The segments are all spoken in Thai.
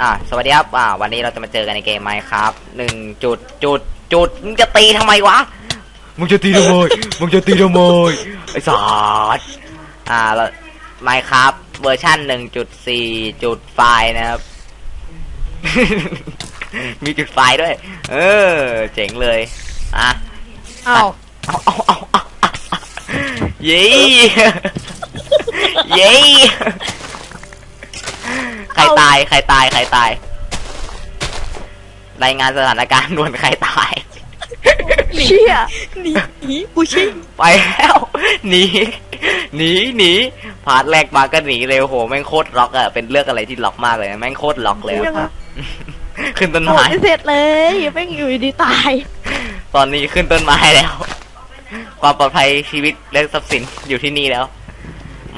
อ่าสวัสดีครับ อ่า วันนี้เราจะมาเจอกันในเกมไมค์ครับ หนึ่งจุดจุดจุด มึงจะตีทำไมวะ มึงจะตีทำไม มึงจะตีทำไมไอ้สัสอ่าเราไมค์ครับ เวอร์ชันหนึ่งจุดสี่จุดไฟนะครับ มีจุดไฟด้วย เออ เจ๋งเลย อะ อ้าวเอาเอาเอาเอาเอาเย้ เย้ ใครตาย ใครตาย ใครตาย รายงานสถานการณ์ด่วนใครตาย เชี่ยหนีหนีกูชิงไปแล้ว หนี หนี หนี พาร์ทแรกมาก็หนีเลยโอ้โหแม่งโคตรล็อกอะเป็นเรื่องอะไรที่ล็อกมากเลยนะแม่งโคตรล็อกเลยอะขึ้นต้นโอ้ไม้ ยเสร็จเลยแม่งอยู่ดีตาย ตอนนี้ขึ้นต้นไม้แล้ว ความปลอดภัยชีวิตและทรัพย์สินอยู่ที่นี่แล้ว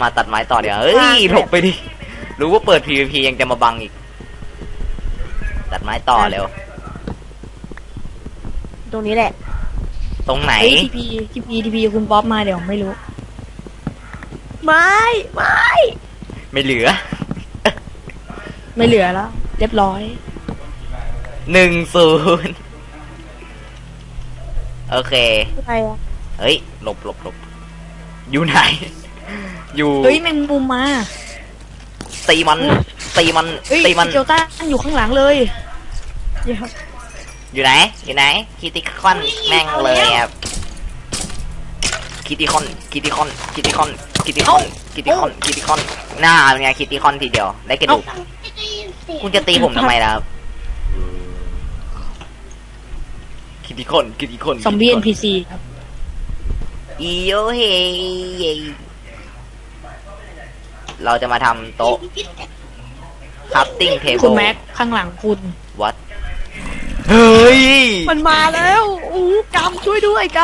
มาตัดไม้ต่อเดี๋ยวเฮ้ยหลบไปดิ รู้ว่าเปิด PVP ยังจะมาบังอีก ตัดไม้ต่อเร็ว ตรงนี้แหละตรงไหนไอ้ทีพีทีพีทีพีคุณป๊อปมาเดี๋ยวไม่รู้ ไม่ไม่ไม่เหลือ ไม่เหลือแล้ว เรียบร้อย หนึ่งศูนย์โอเค อะไรอะเฮ้ยหลบหลบหลบอยู่ไหน อยู่ เฮ้ยแมงมุมมา ตีมันตีมันเฮ้ยตีมันเจลต้าอยู่ข้างหลังเลยเดี๋ยวอยู่ไหน อยู่ไหนคิติคอนแม่งเลยครับคิติคอนคิติคอนคิติคอนคิติคอนคิติคอนคิติคอนหน้าเป็นไงคิติคอนทีเดียวได้กระดูกคุณจะตีผมทำไมล่ะครับคิติคอนคิติคอนซอมบี้เอ็นพีซีครับอีโยเฮเย เราจะมาทำโต๊ะคัพติ้งเทเบิลคุณแม็กข้างหลังคุณ วัดเฮ้ยมันมาแล้วอู้กำช่วยด้วยก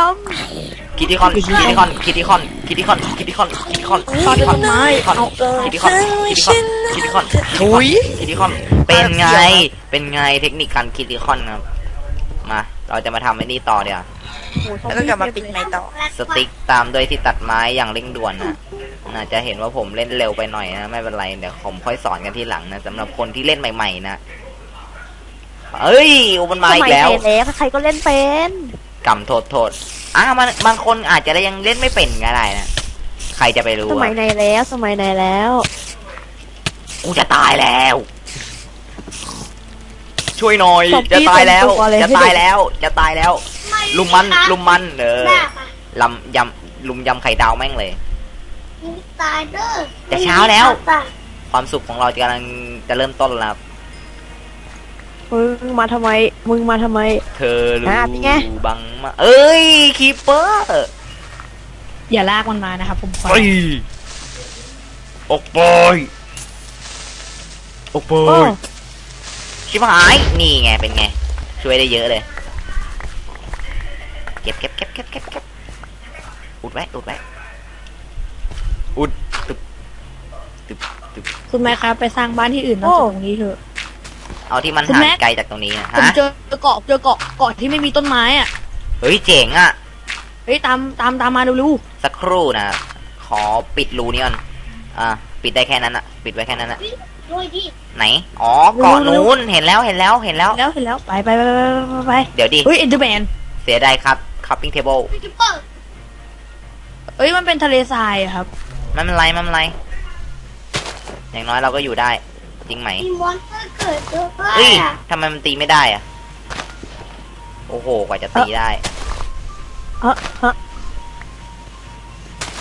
คิติคอนคิติคอนคิติคอนคิติคอนคิติคอนคิติคอนตอนต้นไม้คิติคอนคิติคอนคิติคอนคิติคอนถุยคิติคอนเป็นไงเป็นไงเทคนิคการคิติคอนครับมา เราจะมาทำไอ้นี่ต่อเดี๋ยวำแล้วก็กลับมาปิดไม้ต่อ สติ๊กตามด้วยที่ตัดไม้อย่างเร่งด่วนนะน่าจะเห็นว่าผมเล่นเร็วไปหน่อยนะไม่เป็นไรเดี๋ยวผมค่อยสอนกันที่หลังนะสำหรับคนที่เล่นใหม่ ๆ นะเอ้ยโอ้มันมาอีกแล้วสมัยไหนแล้วใครก็เล่นเป็นกำโทษโทษอะมันบางคนอาจจะยังเล่นไม่เป็นก็ได้นะใครจะไปรู้สมัยอะไหนแล้วสมัยไหนแล้ว กูจะตายแล้ว ช่วยหน่อย ซอมบี้จะตายแล้ว เต็มตัวเลย จะตายแล้ว จะตายแล้ว ลุมมันลุมมันเออลำยำลุมยำไข่ดาวแม่งเลย ตายเด้อจะเช้าแล้ว ความสุขของเรากำลังจะเริ่มต้นแล้วครับมึงมาทำไม มึงมาทำไม เธอรู้อะเป็นไง บังมาเอ้ยคีเปอร์อย่าลากมันมานะครับผมขอไปออกไปออกไปโอ้ ชิบหาย นี่ไง เป็นไง ช่วยได้เยอะเลย เก็บเก็บเก็บเก็บเก็บเก็บอุดไว้ อุดไว้ อุดตึบตึบตึบคุณแม็กครับไปสร้างบ้านที่อื่นนอกจากตรงนี้เถอะ เอาที่มันคุณห่างแม่ไกลจากตรงนี้นะผมฮะ เจอเกาะเจอเกาะเกาะที่ไม่มีต้นไม้อะ เฮ้ย เจ๋งอะ เฮ้ยตามตามตามมาเร็วสักครู่นะขอปิดรูนี้ก่อน อ่า ปิดได้แค่นั้นอะปิดไว้แค่นั้นอะ ด้วยดิไหน อ๋อเกาะนู้นเห็นแล้วเห็นแล้วเห็นแล้วๆแล้วเห็นแล้วไปไปไปไปไปไปเดี๋ยวดิ เฮ้ยเอ็นเดอร์แมนเสียดายครับ cupping table พี่จุ๊บเปิ้ลเอ้ยมันเป็นทะเลทรายอะครับ ไม่เป็นไรไม่เป็นไร อย่างน้อยเราก็อยู่ได้ จริงไหมมีมอนสเตอร์เกิดด้วยเฮ้ยอะทำไมมันตีไม่ได้อะโอ้โห กว่าจะตีได้ ฮะฮะ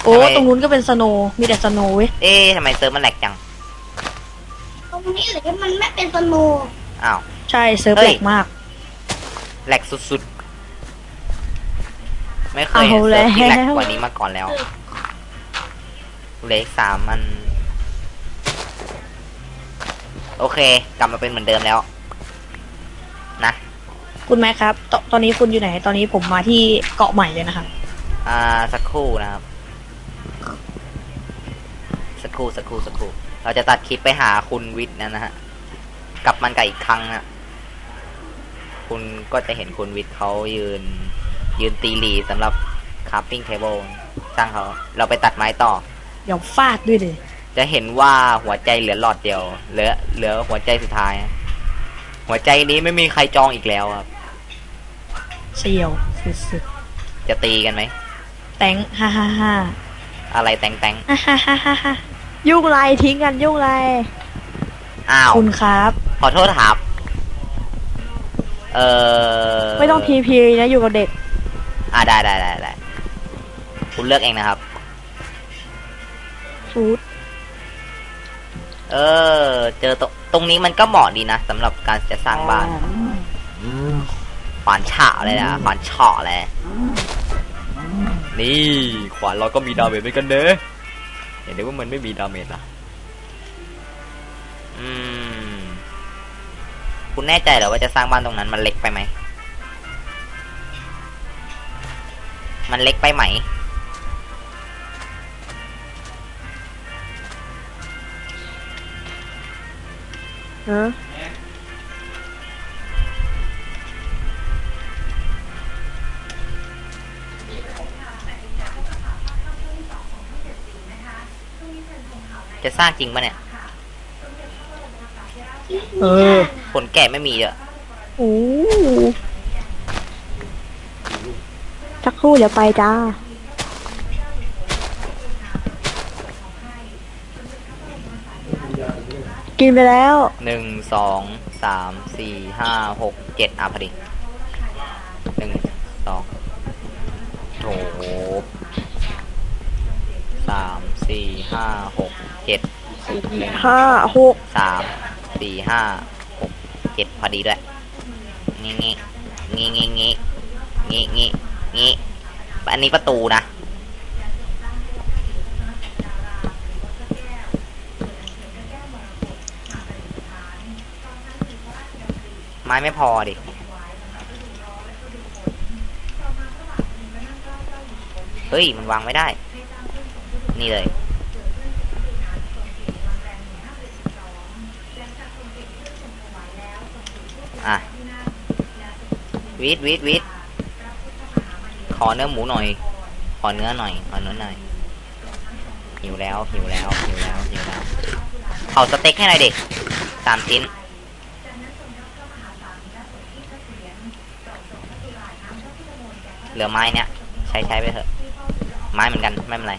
โอ้ทำไม ตรงนู้นก็เป็นสโนว์มีแต่สโนว์เว้ยเอ๊ะทำไมเซิร์ฟมันแหลกจัง ตรงนี้เลยมันไม่เป็นสโนว์อ้าว ใช่เซิร์ฟเฮ้ยแหลกมาก แหลกสุดๆ ไม่เคยเห็นเอาเซิร์ฟที่แหลกแล้วกว่านี้มาก่อนแล้ว เลขสามมัน โอเค กลับมาเป็นเหมือนเดิมแล้ว นะ คุณแม็กครับตตอนนี้คุณอยู่ไหน ตอนนี้ผมมาที่เกาะใหม่เลยนะครับ อ่า สักครู่นะครับ สักครู่ สักครู่ สักครู่ เราจะตัดคลิปไปหาคุณวิทย์นะนะฮะกลับมันกับอีกครั้งนะคุณก็จะเห็นคุณวิทย์เขายืน ยืนตีหลีสำหรับคา p ปิ้งเทเบิลสร้างเขาเราไปตัดไม้ต่อ เดี๋ยวฟาดด้วยเลยจะเห็นว่าหัวใจเหลือหลอดเดียว เหลือเหลือหัวใจสุดท้าย หัวใจนี้ไม่มีใครจองอีกแล้วครับเสี่ยวสุดจะตีกันไหมๆแตงฮ่าฮ่าฮ่าอะไรแตงแตงฮ่าฮ่าฮ่าฮ่าฮ่า ยุ่งไรทิ้งกันยุ่งไรอ้าว คุณครับ ขอโทษครับ เออไม่ต้องทีพีนะอยู่กับเด็ก อ่าได้ได้ได้ได้คุณเลือกเองนะครับ ฟูดเออ เจอตรงตรงนี้มันก็เหมาะดีนะสำหรับการจะสร้างบ้านขวานฉาเลยนะขวานเฉาะเลยนี่ ขวานเราก็มีดาเมจเหมือนกันเด้อ เห็นได้ว่ามันไม่มีดาเมจนะอืม คุณแน่ใจเหรอว่าจะสร้างบ้านตรงนั้นมันเล็กไปไหม มันเล็กไปไหมเอ จะสร้างจริงปะเนี่ยเออผลแกะไม่มีเยอะโอ้สักครู่เดี๋ยวไปจ้า กินไปแล้ว หนึ่งสองสามสี่ห้าหกเจ็ดอะพอดีหนึ่งสองโถสามสี่ห้าหก เจ็ดหนึ่งห้าหกสามสี่ห้าหกเจ็ดพอดีด้วยงี้งี้งี้งี้งี้งี้งี้งี้อันนี้ประตูนะไม้ไม่พอดิเฮ้ย มันวางไม่ได้ นี่เลย อะ วิทวิทวิทขอเนื้อหมูหน่อย ขอเนื้อหน่อย ขอเนื้อหน่อย หิวแล้ว หิวแล้ว หิวแล้ว หิวแล้ว เผาสเต็กให้หน่อยเด็กสามชิ้น เหลือไม้เนี่ยใช้ใช้ไปเถอะ ไม้เหมือนกัน ไม่เป็นไร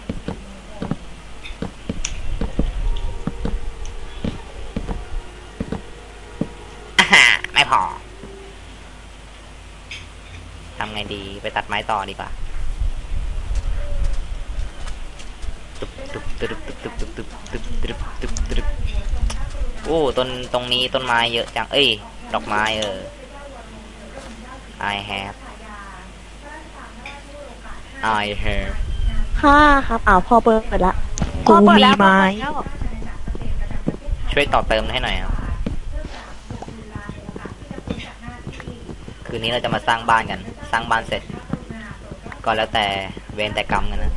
ไม่พอ ทำไงดีไปตัดไม้ต่อดีกว่าตึบตึบตึบตึบตึบตึบตึบตึบตึบตึบตึบโอ้ต้นตรงนี้ต้นไม้เยอะจังเอ้ย ดอกไม้เออ I have I have ห้าครับอ้าวพอเปิดละกูมีไม้ ช่วยต่อเติมให้หน่อยครับคืนนี้เราจะมาสร้างบ้านกัน ร้างบ้านเสร็จ ก็แล้วแต่เวรแต่กรรมกันนะ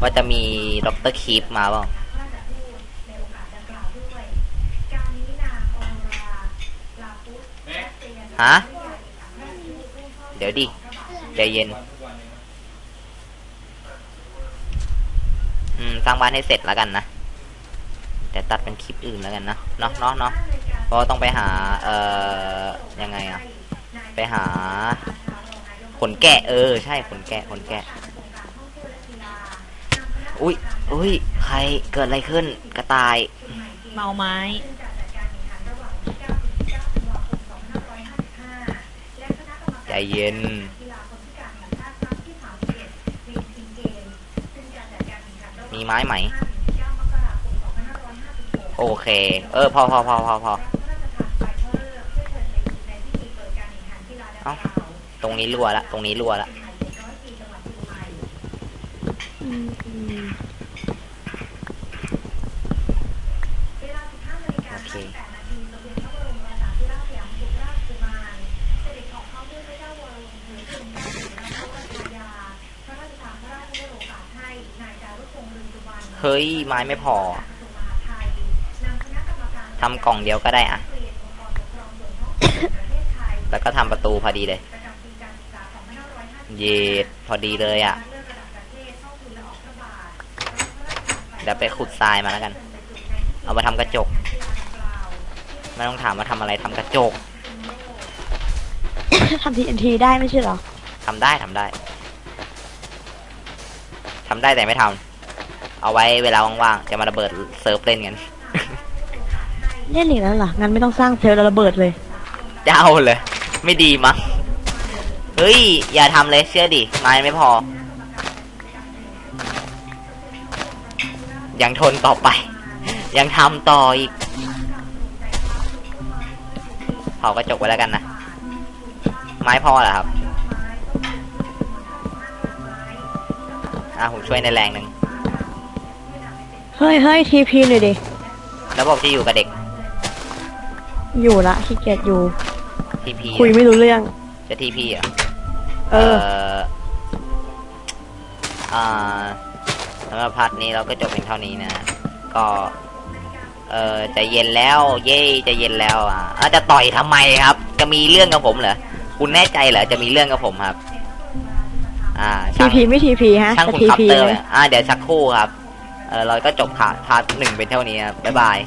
ว่าจะมีด็อกเตอร์คีปมาเปล่าฮะ เดี๋ยวดิใจเย็น อืม สร้างบ้านให้เสร็จแล้วกันนะแต่ตัดเป็นคลิปอื่นแล้วกันนะ เนาะเนาะเนาะเพราะต้องไปหา เอ่อ ยังไงอะไปหา ขนแกะเออ ใช่ขนแกะขนแกะ อุ้ยอุ้ยใครเกิดอะไรขึ้น กระต่าย เมาไม้ ใจเย็น มีไม้ไหม โอเค เออ พอพอพอพอพอเอ้า ตรงนี้รั่วละ ตรงนี้รั่วละโอเคเฮ้ย ไม้ไม่พอทำกล่องเดียวก็ได้อะ แล้วก็ทำประตูพอดีเลย เย็ดพอดีเลยอะเดี๋ยวไปขุดทรายมาแล้วกัน เอามาทำกระจก ไม่ต้องถามว่าทำอะไรทำกระจก ทำทีเอ็นทีได้ไม่ใช่เหรอ ทำได้ทำได้ ทำได้แต่ไม่ทำ เอาไว้เวลาว่างๆ จะมาระเบิดเซิร์ฟเล่นกัน เล่นอีกแล้วเหรอ งั้นไม่ต้องสร้างเซลล์แล้วระเบิดเลย จะเอาเลย ไม่ดีมั้ง เฮ้ย อย่าทำเลยเชื่อดิไม้ไม่พอ ยังทนต่อไป ยังทำต่ออีกเผากระจกไว้แล้วกันนะ ไม้พอเหรอครับ อะผมช่วยในแรงหนึ่งเฮ้ยเฮ้ยทีพีหน่อยดิ แล้วผมจะอยู่กับเด็ก อยู่ละขี้เกียจอยู่ ทีพีคุยไม่รู้เรื่อง จะทีพีเหรอ เอออ อ่าสำหรับพาร์ทนี้เราก็จบเพียงเท่านี้นะ ก็ เออใจะเย็นแล้ว เย่ใจะเย็นแล้วอะอะจะต่อยทำไมครับ จะมีเรื่องกับผมเหรอ คุณแน่ใจเหรอ จะมีเรื่องกับผมครับ อ่าทีช่างพีไม่ทีพีฮะช่างจะคุณทีคัพพีเตอร์เลยอ่าเดี๋ยวสักครู่ครับ เออเราก็จบพาร์ทพาร์ทหนึ่งเป็นเท่านี้ครับบ๊ายบาย